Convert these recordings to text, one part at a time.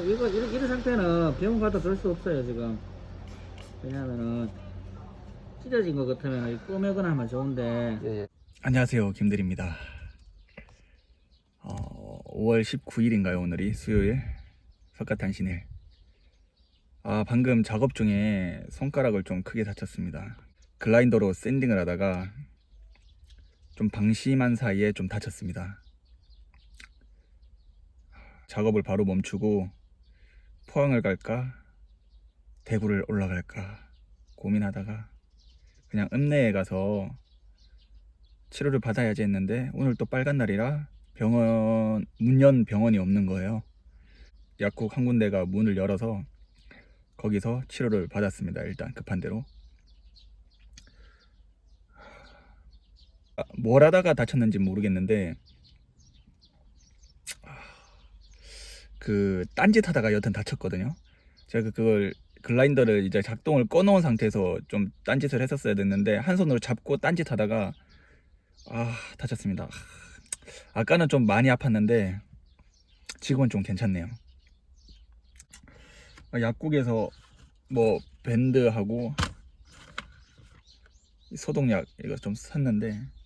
이거 이런, 이런 상태는 병원 가도 될 수 없어요 지금. 왜냐면은 찢어진 것 같으면 꼬매거나 하면 좋은데. 예, 예. 안녕하세요 김들입니다. 어, 5월 19일인가요 오늘이? 수요일? 석가탄신일. 아 방금 작업 중에 손가락을 좀 크게 다쳤습니다. 글라인더로 샌딩을 하다가 좀 방심한 사이에 좀 다쳤습니다. 작업을 바로 멈추고 포항을 갈까 대구를 올라갈까 고민하다가 그냥 읍내에 가서 치료를 받아야지 했는데 오늘 또 빨간 날이라 병원 문연 병원이 없는 거예요. 약국 한 군데가 문을 열어서 거기서 치료를 받았습니다. 일단 급한 대로. 아, 뭘 하다가 다쳤는지 모르겠는데 아, 그 딴짓 하다가 여튼 다쳤거든요. 제가 그걸 글라인더를 이제 작동을 꺼놓은 상태에서 좀 딴짓을 했었어야 됐는데 한 손으로 잡고 딴짓 하다가 아 다쳤습니다. 아까는 좀 많이 아팠는데 지금은 좀 괜찮네요. 아, 약국에서 뭐 밴드하고 소독약 이거 좀 샀는데 어,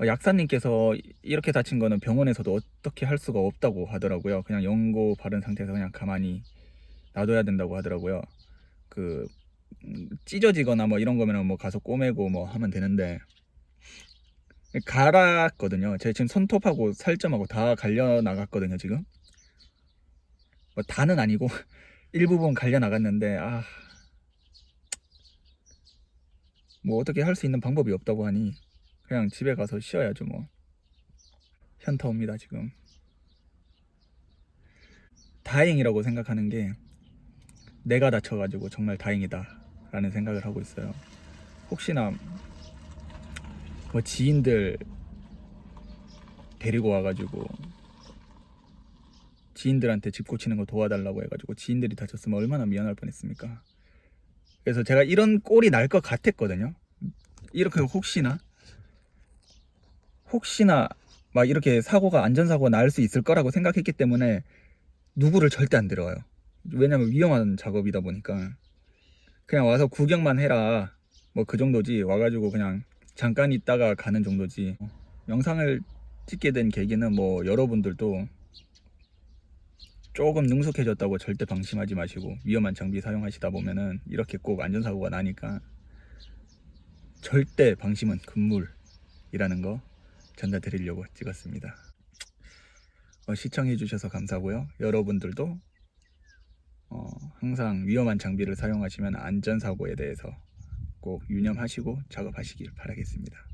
약사님께서 이렇게 다친 거는 병원에서도 어떻게 할 수가 없다고 하더라고요. 그냥 연고 바른 상태에서 그냥 가만히 놔둬야 된다고 하더라고요. 그 음, 찢어지거나 뭐 이런 거면은 뭐 가서 꼬매고 뭐 하면 되는데 갈았거든요. 제가 지금 손톱하고 살점하고 다 갈려 나갔거든요. 지금 뭐 다는 아니고 일부분 갈려 나갔는데 아. 뭐 어떻게 할 수 있는 방법이 없다고 하니 그냥 집에 가서 쉬어야죠 뭐. 현타 옵니다 지금. 다행이라고 생각하는 게 내가 다쳐가지고 정말 다행이다 라는 생각을 하고 있어요. 혹시나 뭐 지인들 데리고 와가지고 지인들한테 집 고치는 거 도와달라고 해가지고 지인들이 다쳤으면 얼마나 미안할 뻔했습니까? 그래서 제가 이런 꼴이 날 것 같았거든요. 이렇게 혹시나 혹시나 막 이렇게 사고가 안전사고가 날 수 있을 거라고 생각했기 때문에 누구를 절대 안 데려와요. 왜냐면 위험한 작업이다 보니까. 그냥 와서 구경만 해라. 뭐 그 정도지. 와가지고 그냥 잠깐 있다가 가는 정도지. 영상을 찍게 된 계기는 뭐 여러분들도 조금 능숙해졌다고 절대 방심하지 마시고 위험한 장비 사용하시다 보면은 이렇게 꼭 안전사고가 나니까 절대 방심은 금물이라는 거 전달드리려고 찍었습니다. 어, 시청해주셔서 감사하고요. 여러분들도 어, 항상 위험한 장비를 사용하시면 안전사고에 대해서 꼭 유념하시고 작업하시길 바라겠습니다.